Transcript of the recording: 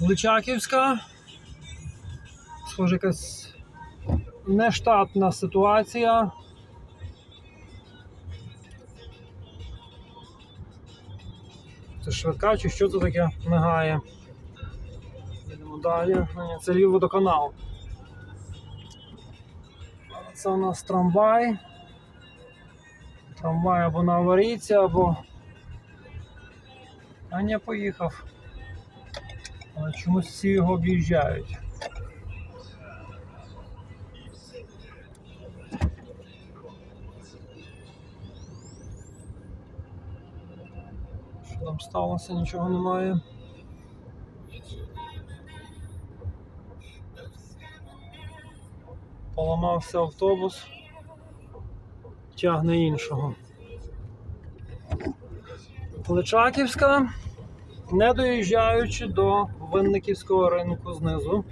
Личаківська. Схоже, якась нештатна ситуація. Це швидка чи що це таке мигає? Йдемо далі. Це Львів водоканал. Це у нас трамвай. Трамвай або на аварійці, або. А не поїхав. Але чомусь всі його об'їжджають. Що там сталося? Нічого немає. Поламався автобус. Тягне іншого. Плечаківська, не доїжджаючи до Винниківського ринку знизу.